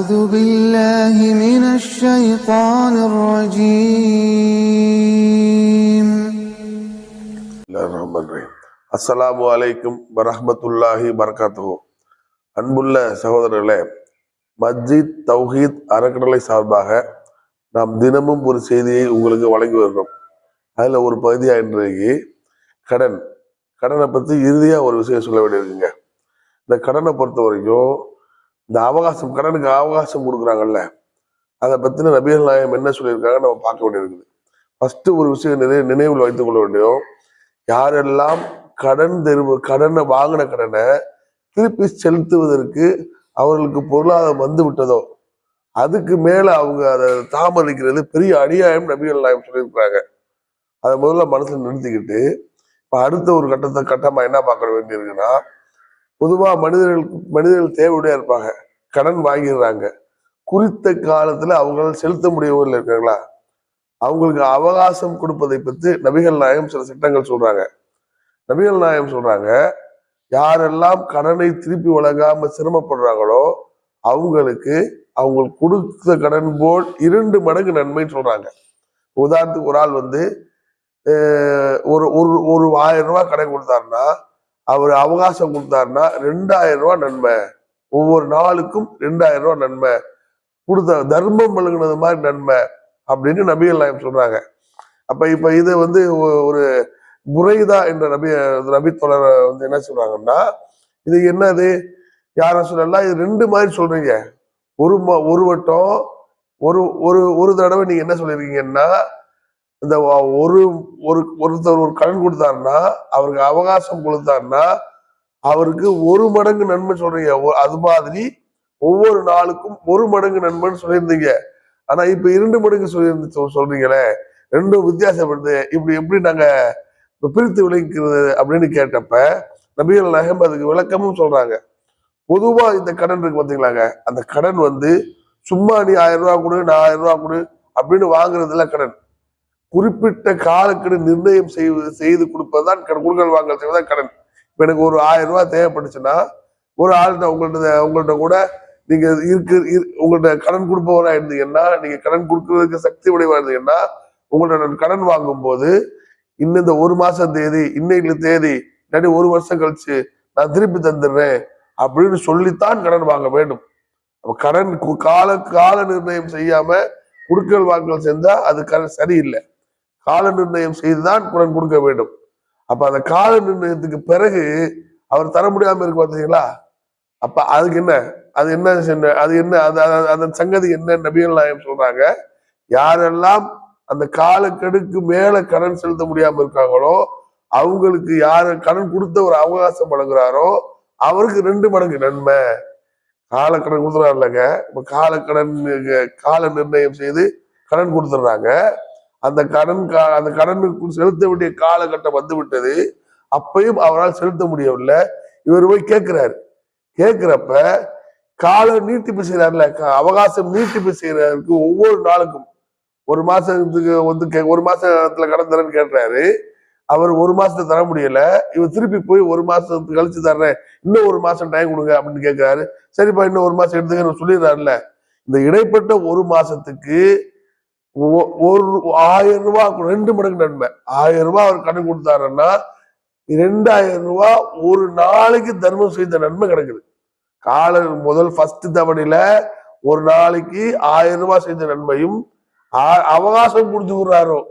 أعوذ بالله من الشيطان الرجيم அஸ்ஸலாமு அலைக்கும் வரஹ்மத்துல்லாஹி வரகாத்துஹு அன்புள்ள சகோதரர்களே மஸ்ஜித் தௌஹீத் அறக்கட்டளை சார்பாக நாம் தினமும் ஒரு செய்தியை உங்களுக்கு வழங்கி வருகிறோம் அதுல ஒரு பகுதியா இன்றைக்கு கடன் கடனை பத்தி இறுதியா ஒரு விஷயம் சொல்ல வேண்டியிருக்குங்க இந்த கடனை பொறுத்த வரைக்கும் இந்த அவகாசம் கடனுக்கு அவகாசம் கொடுக்குறாங்கல்ல அதை பற்றின நபிகள் நாயம் என்ன சொல்லியிருக்காங்க நம்ம பார்க்க வேண்டியிருக்குது. ஃபஸ்ட்டு ஒரு விஷயம் நினை நினைவில் வைத்துக் கொள்ள வேண்டியும் யாரெல்லாம் கடன் தெருவு கடனை வாங்கின கடனை திருப்பி செலுத்துவதற்கு அவர்களுக்கு பொருளாதாரம் வந்து விட்டதோ அதுக்கு மேலே அவங்க அதை தாமதிக்கிறது பெரிய அநியாயம் நபிகள் நாயம் சொல்லியிருக்கிறாங்க. அதை முதல்ல மனசில் நிறுத்திக்கிட்டு இப்போ அடுத்த ஒரு கட்டத்தை கட்டமாக என்ன பார்க்க வேண்டியிருக்குன்னா பொதுவாக மனிதர்கள் மனிதர்கள் தேவையுடைய இருப்பாங்க. கடன் வாங்கிடுறாங்க. குறித்த காலத்தில் அவங்களால் செலுத்த முடியவர்கள் இருக்காங்களா அவங்களுக்கு அவகாசம் கொடுப்பதை பற்றி நபிகள் நாயம் சில சட்டங்கள் சொல்றாங்க. நபிகள் நாயம் சொல்றாங்க யாரெல்லாம் கடனை திருப்பி வழங்காம சிரமப்படுறாங்களோ அவங்களுக்கு அவங்க கொடுத்த கடன் போல் இரண்டு மடங்கு நன்மைன்னு சொல்றாங்க. உதாரணத்துக்கு ஒரு ஆள் வந்து ஒரு ஒரு ஒரு ஆயிரம் ரூபாய் கடன் கொடுத்தாருன்னா அவர் அவகாசம் கொடுத்தாருன்னா ரெண்டாயிரம் ரூபா நன்மை. ஒவ்வொரு நாளுக்கும் ரெண்டாயிரம் ரூபா நன்மை. கொடுத்த தர்மம் வழங்கினது மாதிரி நன்மை அப்படின்னு நபிகள் நாயம் சொல்றாங்க. அப்ப இப்ப இது வந்து ஒரு புரைதா என்ற நபி நபி தொடர் வந்து என்ன சொல்றாங்கன்னா இது என்னது? யார சொல்லலாம் இது ரெண்டு மாதிரி சொல்றீங்க. ஒரு ம- ஒரு வட்டம் ஒரு ஒரு ஒரு தடவை நீங்க என்ன சொல்லிருக்கீங்கன்னா இந்த ஒரு ஒரு ஒருத்தர் ஒரு கடன் கொடுத்தாருன்னா அவருக்கு அவகாசம் கொடுத்தாருன்னா அவருக்கு ஒரு மடங்கு நன்மை சொல்றீங்க. அது மாதிரி ஒவ்வொரு நாளுக்கும் ஒரு மடங்கு நன்மைன்னு சொல்லியிருந்தீங்க. ஆனா இப்ப இரண்டு மடங்கு சொல்லி சொல்றீங்களே ரெண்டும் வித்தியாசப்படுது. இப்படி எப்படி நாங்க பிரித்து விளக்கிறது அப்படின்னு கேட்டப்ப நபிகள் நகம் அதுக்கு விளக்கமும் சொல்றாங்க. பொதுவா இந்த கடன் இருக்கு பாத்தீங்களாங்க. அந்த கடன் வந்து சும்மா நீ ஆயிரம் ரூபா கொடு நான் ஆயிரம் ரூபா கொடு அப்படின்னு வாங்குறதுல கடன். குறிப்பிட்ட காலக்கெடு நிர்ணயம் செய்வது செய்து கொடுப்பதுதான் கடன். கொடுக்கல் வாங்கல் செய்வதுதான் கடன். இப்போ எனக்கு ஒரு ஆயிரம் ரூபாய் தேவைப்பட்டுச்சுன்னா ஒரு ஆள்கிட்ட உங்கள்ட்ட உங்கள்ட்ட கூட நீங்க இருக்கு இரு- உங்கள்ட்ட கடன் கொடுப்பவராக இருந்தீங்கன்னா நீங்க கடன் கொடுக்கறதுக்கு சக்தி உடையவா இருந்தீங்கன்னா உங்கள்ட்ட நான் கடன் வாங்கும் போது இன்னும் இந்த ஒரு மாசம் தேதி இன்னைக்கு தேதி இல்லாட்டி ஒரு வருஷம் கழிச்சு நான் திருப்பி தந்துடுறேன் அப்படின்னு சொல்லித்தான் கடன் வாங்க வேண்டும். அப்ப கடன் கு- கால கால நிர்ணயம் செய்யாம குடுக்கல் வாங்கல் செஞ்சா அது கடன் சரியில்லை. கால நிர்ணயம் செய்துதான் கடன் கொடுக்க வேண்டும். அப்ப அந்த கால நிர்ணயத்துக்கு பிறகு அவர் தர முடியாம இருக்கு பார்த்தீங்களா அப்ப அதுக்கு என்ன? அது என்ன அது என்ன அது அந்த அதன் சங்கதி என்ன? நபிகள் நாயம் சொல்றாங்க யாரெல்லாம் அந்த காலக்கெடுக்கு மேல கடன் செலுத்த முடியாம இருக்காங்களோ அவங்களுக்கு யாரு கடன் கொடுத்த ஒரு அவகாசம் வழங்குறாரோ அவருக்கு ரெண்டு மடங்கு நன்மை. காலக்கடன் கொடுத்துறாரு இல்லைங்க இப்ப காலக்கடன் கால நிர்ணயம் செய்து கடன் கொடுத்துட்றாங்க அந்த கடன் கா- அந்த கடனுக்கு செலுத்த வேண்டிய காலகட்டம் வந்து விட்டது அவரால் செலுத்த முடியவில்லை. இவர் போய் கேட்கிறாரு. கேட்கிறப்ப கால நீட்டிப்பு செய்யறாருல அவகாசம் நீட்டிப்பு செய்யறதுக்கு ஒவ்வொரு நாளுக்கும் ஒரு மாசத்துக்கு வந்து கே- ஒரு மாசத்துல கடன் தரேன்னு கேட்டுறாரு அவர் ஒரு மாசத்தை தர முடியல. இவர் திருப்பி போய் ஒரு மாசத்துக்கு கழிச்சு தர்றேன். இன்னும் ஒரு மாசம் டைம் கொடுங்க அப்படின்னு கேட்கிறாரு. சரிப்பா இன்னும் ஒரு மாசம் எடுத்துக்க சொல்லிடுறாருல்ல இந்த இடைப்பட்ட ஒரு மாசத்துக்கு ஒரு ஆயிரம் ரூபாய் ரெண்டு மடங்கு நன்மை. ஆயிரம் ரூபாய் அவர் கடன் கொடுத்தாருன்னா ரெண்டாயிரம் ரூபாய் ஒரு நாளைக்கு தர்மம் செய்த நன்மை கிடைக்குது. கால முதல் ஃபர்ஸ்ட் தவணையில ஒரு நாளைக்கு ஆயிரம் ரூபாய் செய்த நன்மையும் அவகாசம் கொடுத்து விடுறாரோ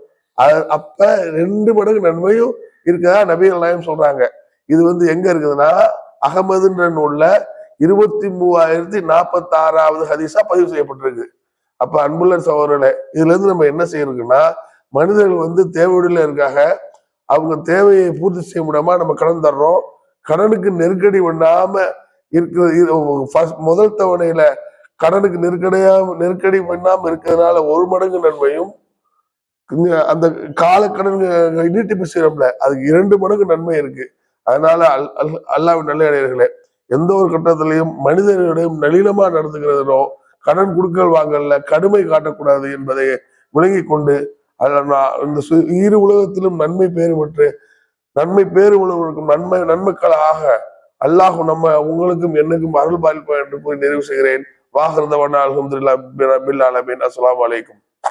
அது- அப்ப ரெண்டு மடங்கு நன்மையும் இருக்கதா நபீர் நாயம் சொல்றாங்க. இது வந்து எங்க இருக்குதுன்னா அகமதுன்ற நூல்ல இருபத்தி மூவாயிரத்தி நாற்பத்தி ஆறாவது ஹதீஸா பதிவு செய்யப்பட்டிருக்கு. அப்ப அன்புள்ள சகோதரர்களே இதுல இருந்து நம்ம என்ன செய்யறோம்னா மனிதர்கள் வந்து தேவையுள்ள இருக்காக அவங்க தேவையை பூர்த்தி செய்ய முடியாம நம்ம கடன் தர்றோம். கடனுக்கு நெருக்கடி பண்ணாம இருக்கிற முதல் தவணையில கடனுக்கு நெருக்கடியா நெருக்கடி பண்ணாம இருக்கிறதுனால ஒரு மடங்கு நன்மையும் அந்த கால கடன் நீட்டிப்பு செய்யறோம்ல அதுக்கு இரண்டு மடங்கு நன்மை இருக்கு. அதனால அல் அல் அல்லாவின் நல்ல இடையர்களே எந்த ஒரு கட்டத்திலையும் மனிதர்களிடையும் நளினமா நடந்துக்கிறதுனோ கடன் கொடுக்கல் வாங்கல்ல கடுமை காட்டக்கூடாது என்பதை விளங்கி கொண்டு அதில் நான் இந்த இரு உலகத்திலும் நன்மை பேறு பெற்று நன்மை பேறு உலகம் நன்மை நன்மைகள் ஆக அல்லாஹ் நம்ம உங்களுக்கும் என்னுக்கும் அருள் பாலிப்பா என்று கூறி நிறைவு செய்கிறேன். வாகிருந்தவன் அலமதுல்லா ரபில் ஆலமீன். அஸ்ஸலாமு அலைக்கும்.